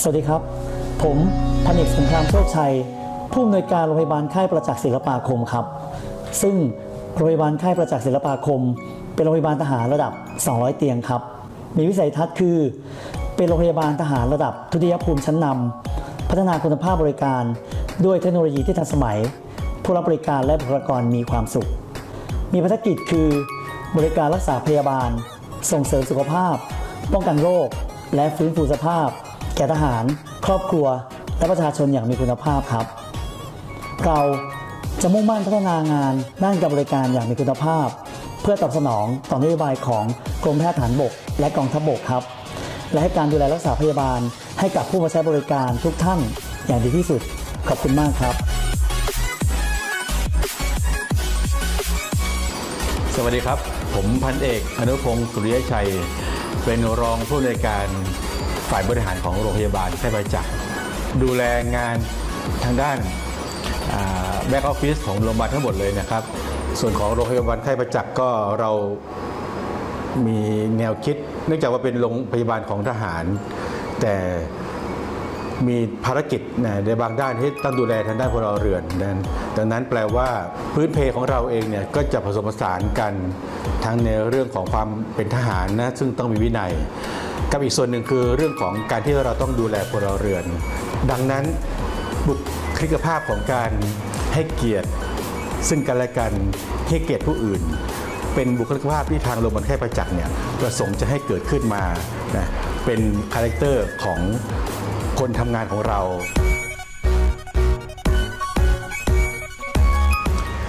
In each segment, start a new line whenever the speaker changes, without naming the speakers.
สวัสดีครับ ผมพันเอกสงครามโชคชัย ผู้อำนวยการโรงพยาบาลค่ายประจักษ์ศิลปาคมครับ ซึ่งโรงพยาบาลค่ายประจักษ์ศิลปาคม เป็นโรงพยาบาลทหารระดับ 200 เตียงครับ มีวิสัยทัศน์คือ เป็นโรงพยาบาลทหารระดับทุติยภูมิชั้นนำพัฒนาคุณภาพบริการ ด้วยเทคโนโลยีที่ทันสมัย ผู้รับบริการและบุคลากรมีความสุข มีภารกิจคือบริการรักษาพยาบาล ส่งเสริมสุขภาพ ป้องกันโรค และฟื้นฟูสภาพ แก่ทหาร ครอบครัว และประชาชนอย่างมีคุณภาพครับ เราจะมุ่งมั่นพัฒนางานด้านการบริการอย่างมีคุณภาพ เพื่อตอบสนองต่อนโยบายของกรมแพทย์ฐานบก และกองทัพบกครับ และให้การดูแลรักษาพยาบาล ให้กับผู้มาใช้บริการทุกท่านอย่างดีที่สุด ขอบคุณมากครับ
สวัสดีครับ ผมพันเอก อนุพงศ์สุริยชัย เป็นรองผู้อำนการ ฝ่ายบริหารของโรงพยาบาลแค่ประจักดูแลงานทางด้านแบ็กออฟฟิศของโรงพยาบาลทั้งหมดเลยนะครับ ส่วนของโรงพยาบาลไข้ประจักษ์ก็เรามีแนวคิด เนื่องจากว่าเป็นโรงพยาบาลของทหาร แต่มีภารกิจนะในบางด้านที่ต้องดูแลทางด้านพลเรือนนั้นดังนั้นแปลว่าพื้นเพของเราเองเนี่ยก็จะผสมผสานกันทั้งในเรื่องของความเป็นทหารนะซึ่งต้องมีวินัย กับอีกส่วนหนึ่งคือเรื่องของการที่เราต้องดูแลพลเรือน ดังนั้นบุคลิกภาพของการให้เกียรติซึ่งกันและกันให้เกียรติผู้อื่น เป็นบุคลิกภาพที่ทางโรงพยาบาลแค่ประจักษ์เนี่ยประสงค์จะให้เกิดขึ้นมานะเป็นคาแรคเตอร์ของคนทำงานของเรา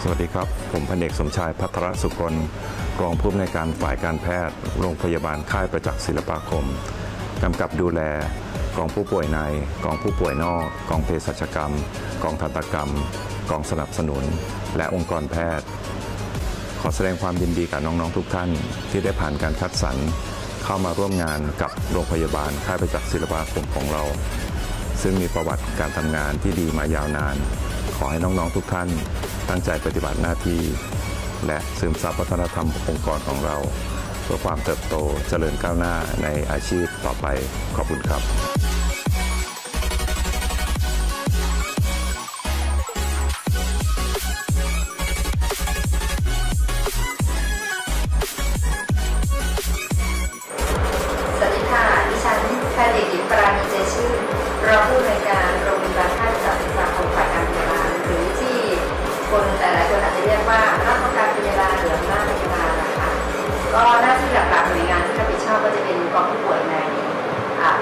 สวัสดีครับ ผมพันเอกสมชายพัทรสุกล รองผู้อำนวยการฝ่ายการแพทย์ โรงพยาบาลค่ายประจักษ์ศิลปาคมกำกับดูแลกองผู้ป่วยใน กองผู้ป่วยนอก กองเภสัชกรรม กองทันตกรรม กองสนับสนุน และองค์กรแพทย์ ขอแสดงความยินดีกับน้องๆทุกท่านที่ได้ผ่านการคัดสรรเข้ามาร่วมงานกับโรงพยาบาลค่ายประจักษ์ศิลปาคมของเรา ซึ่งมีประวัติการทำงานที่ดีมายาวนาน ขอให้น้องๆทุกท่านตั้งใจปฏิบัติหน้าที่ และซึมซับวัฒนธรรมองค์กรของเรา เพื่อความเติบโตเจริญก้าวหน้าในอาชีพต่อไปขอบคุณครับ
สวัสดีค่ะดิฉันแพันเอกหญิงปราณีใจชื่นรองผู้อำนวยการ ก็หน้าที่หลักๆหน่วยงานที่รับผิดชอบก็จะเป็นกองผู้ป่วยใน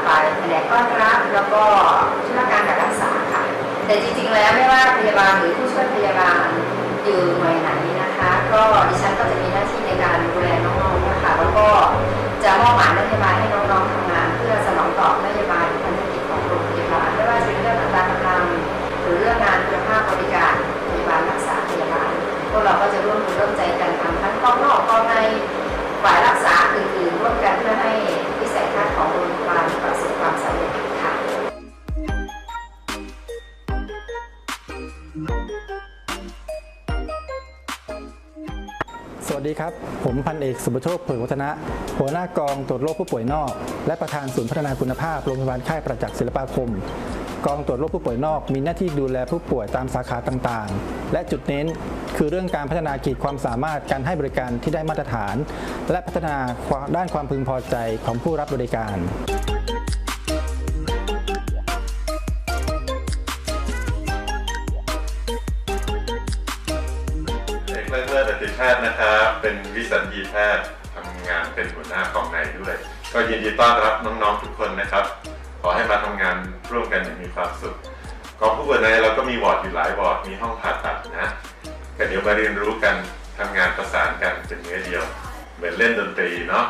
ฝ่ายแผนกต้อนรับแล้วก็ธุรการการรักษาค่ะ แต่จริงๆแล้วไม่ว่าพยาบาลหรือผู้ช่วยพยาบาลอยู่หน่วยไหนนะคะ ก็ดิฉันก็จะมีหน้าที่ในการดูแลน้องๆนะคะแล้วก็จะมอบหมายนโยบายให้น้องๆทำงาน เพื่อสนองตอบนโยบายหรือพันธกิจของโรงพยาบาลไม่ว่าจะเป็นเรื่องอัตรากำลังหรือเรื่องงานคุณภาพบริการพยาบาลรักษาพยาบาลพวกเราก็จะ ฝ่ายรักษาอื่นๆร่วมกันเพื่อให้วิสัยทัศน์ของโรงพยาบาลประสบความสำเร็จค่ะ
สวัสดีครับ ผมพันเอกสุบโชคเผือกวัฒนะ หัวหน้ากองตรวจโรคผู้ป่วยนอก และประธานศูนย์พัฒนาคุณภาพโรงพยาบาลค่ายประจักษ์ศิลปาคม กองตรวจโรคผู้ป่วยนอก มีหน้าที่ดูแลผู้ป่วยตามสาขาต่างๆ และจุดเน้นคือเรื่องการพัฒนาขีดความสามารถการให้บริการที่ได้มาตรฐาน และพัฒนาด้านความพึงพอใจของผู้รับบริการ
เอกเลิศเลิศอติแพทย์นะครับ เป็นวิสัญญีแพทย์ทำงานเป็นหัวหน้ากองในด้วย ก็ยินดีต้อนรับน้องๆทุกคนนะครับ อให้มาทำงานร่วมกันอย่างมีความสุขกองผู้ป่วยในเราก็มีวอร์ดอยู่หลายวอร์ดมีห้องผ่าตัดนะก็เดี๋ยวมาเรียนรู้กันทำงานประสานกันเป็นเนื้อเดียว เหมือนเล่นดนตรีเนาะ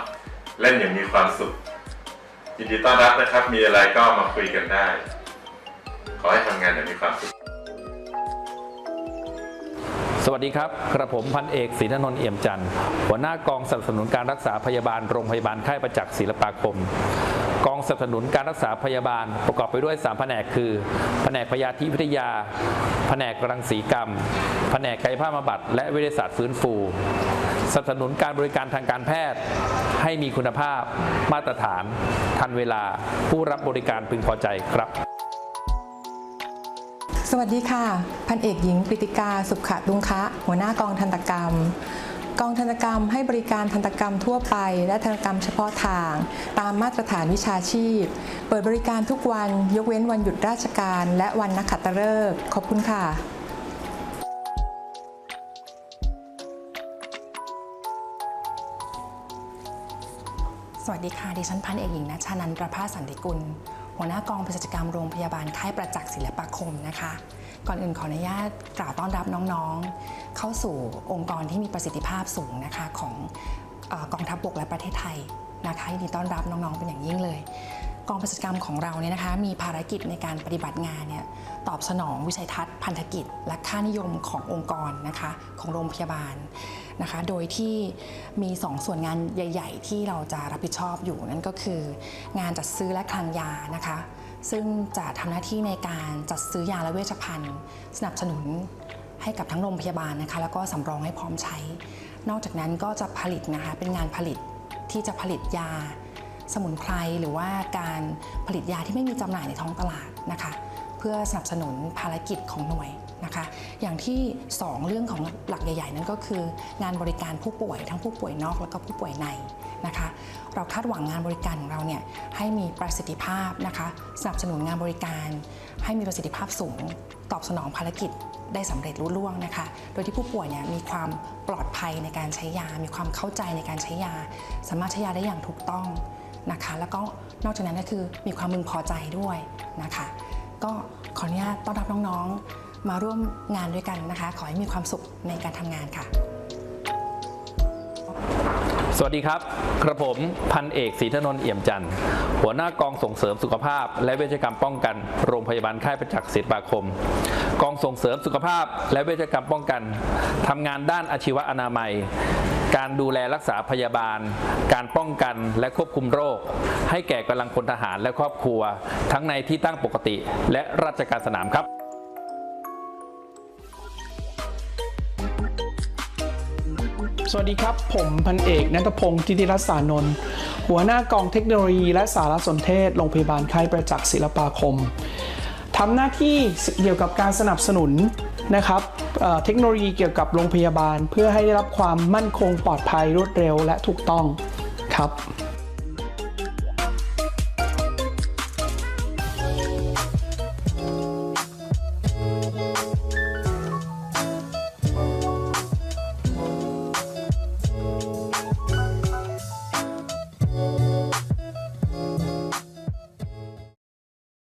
เล่นอย่างมีความสุขยินดีต้อนรับนะครับ มีอะไรก็มาคุยกันได้ ขอให้ทำงานอย่างมีความสุข
สวัสดีครับ กระผมพันเอกศรีธนนท์เอี่ยมจันทร์หัวหน้ากองสนับสนุนการรักษาพยาบาลโรงพยาบาลค่ายประจักษ์ศิลปาคม สนับสนุนการรักษาพยาบาลประกอบไปด้วย 3 แผนกคือ แผนกพยาธิวิทยา แผนกรังสีกรรม แผนกกายภาพบำบัดและวิทยาศาสตร์ฟื้นฟูสนับสนุนการบริการทางการแพทย์ ให้มีคุณภาพ มาตรฐาน ทันเวลา ผู้รับบริการพึงพอใจครับ
สวัสดีค่ะ พันเอกหญิงปริติกาสุขะดุงคะ หัวหน้ากองทันตกรรม กองทันตกรรมให้บริการทันตกรรมทั่วไป และทันตกรรมเฉพาะทาง ตามมาตรฐานวิชาชีพ เปิดบริการทุกวันยกเว้นวันหยุดราชการ และวันนักขัตฤกษ์ขอบคุณค่ะ
สวัสดีค่ะ ดิฉันพันเอกหญิงนัชานันประภาสันติกุล หัวหน้ากองเภสัชกรรมโรงพยาบาลค่ายประจักษ์ศิลปาคมนะคะ ก่อนอื่นขออนุญาตกล่าวต้อนรับน้องๆ เข้าสู่องค์กรที่มีประสิทธิภาพสูงนะคะของอกองทัพบกและประเทศไทยนะคะยินดีต้อนรับน้องๆเป็นอย่างยิ่งเลย กองเภสัชกรรมของเราเนี่ยนะคะมีภารกิจในการปฏิบัติงานเนี่ยตอบสนองวิชัยทัศน์พันธกิจ และค่านิยมขององค์กรนะคะของโรงพยาบาลนะคะโดยที่มี 2 ส่วนงานใหญ่ ๆ ที่เราจะรับผิดชอบอยู่นั่นก็คือ งานจัดซื้อและคลังยานะคะ ซึ่งจะทำหน้าที่ในการจัดซื้อยาและเวชภัณฑ์ สนับสนุนให้กับทั้งโรงพยาบาลนะคะแล้วก็สำรองให้พร้อมใช้ นอกจากนั้นก็จะผลิตนะคะเป็นงานผลิตที่จะผลิตยา สมุนไพรหรือว่าการผลิตยาที่ไม่มีจำหน่ายในท้องตลาดนะคะ เพื่อสนับสนุนภารกิจของหน่วย นะคะ อย่างที่ 2 เรื่องของหลักใหญ่ ๆ นั่นก็คือ งานบริการผู้ป่วยทั้งผู้ป่วยนอกแล้วก็ผู้ป่วยในนะคะ เราคาดหวังงานบริการของเราเนี่ยให้มีประสิทธิภาพนะคะสนับสนุนงานบริการ ให้มีประสิทธิภาพสูง ตอบสนองภารกิจได้สำเร็จรุ่ล่วงนะคะ โดยที่ผู้ป่วยเนี่ยมีความปลอดภัยในการใช้ยา มีความเข้าใจในการใช้ยา สามารถใช้ยาได้อย่างถูกต้องนะคะ แล้วก็นอกจากนั้นก็คือมีความพึงพอใจด้วยนะคะ ก็ขออนุญาตต้อนรับน้องๆ มาร่วมงานด้วยกันนะคะ ขอให้มีความสุขในการทำงานค่ะ
สวัสดีครับ กระผมพันเอกศรีธนนท์เอี่ยมจันทร์ หัวหน้ากองส่งเสริมสุขภาพ และเวชกรรมป้องกันโรงพยาบาลค่ายประจักษ์ศิลปาคม กองส่งเสริมสุขภาพ และเวชกรรมป้องกันทำงานด้านอาชีวอนามัยการดูแลรักษาพยาบาล การป้องกันและควบคุมโรค ให้แก่กำลังพลทหารและครอบครัว ทั้งในที่ตั้งปกติและราชการสนามครับ
สวัสดีครับ ผมพันเอกนัทพงศ์ทิติรัตน์สานนท์หัวหน้ากองเทคโนโลยีและสารสนเทศโรงพยาบาลค่ายประจักษ์ศิลปาคมทำหน้าที่เกี่ยวกับการสนับสนุนนะครับเเทคโนโลยีเกี่ยวกับโรงพยาบาล เพื่อให้ได้รับความมั่นคงปลอดภัยรวดเร็วและถูกต้องครับ